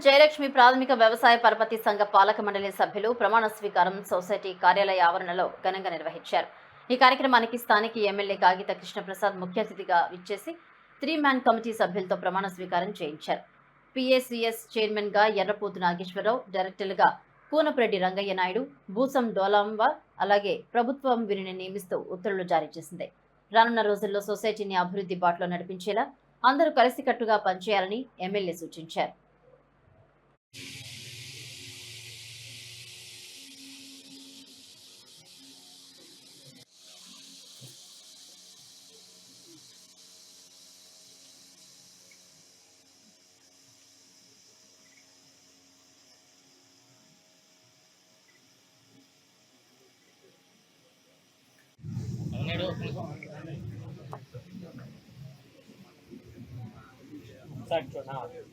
జయలక్ష్మి ప్రాథమిక వ్యవసాయ పరపతి సంఘ పాలక మండలి సభ్యులు ప్రమాణ స్వీకారం సొసైటీ కార్యాలయ ఆవరణలో ఘనంగా నిర్వహించారు. ఈ కార్యక్రమానికి స్థానిక ఎమ్మెల్యే కాగిత కృష్ణప్రసాద్ ముఖ్య అతిథిగా విచ్చేసి త్రీ మ్యాన్ కమిటీ సభ్యులతో ప్రమాణ స్వీకారం చేయించారు. పిఏసిఎస్ చైర్మన్గా ఎర్రపోతు నాగేశ్వరరావు డైరెక్టర్లుగా కూనపురెడ్డి రంగయ్య నాయుడు భూసం డోలాంబ అలాగే ప్రభుత్వం వీరిని నియమిస్తూ ఉత్తర్వులు జారీ చేసింది. రానున్న రోజుల్లో సొసైటీని అభివృద్ధి బాటలో నడిపించేలా అందరూ కలిసికట్టుగా పనిచేయాలని ఎమ్మెల్యే సూచించారు.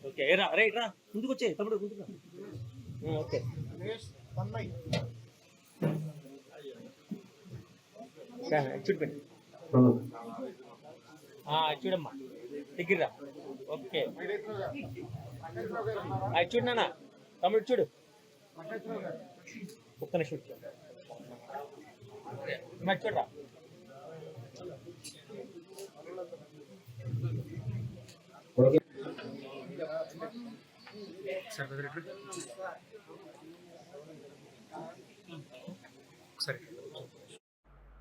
ఓకే రా రైట్ రా ముందుకు వచ్చే తమ్ముడు ముందుకు ఓకే సార్, ah, చూడు ah, చూడమ్మా. దగ్గర ఓకే ఆ, ah, చూడు నాన్న. తమ్ముడు చూడు. ఒక్క నిమిషం చూడరా సరే.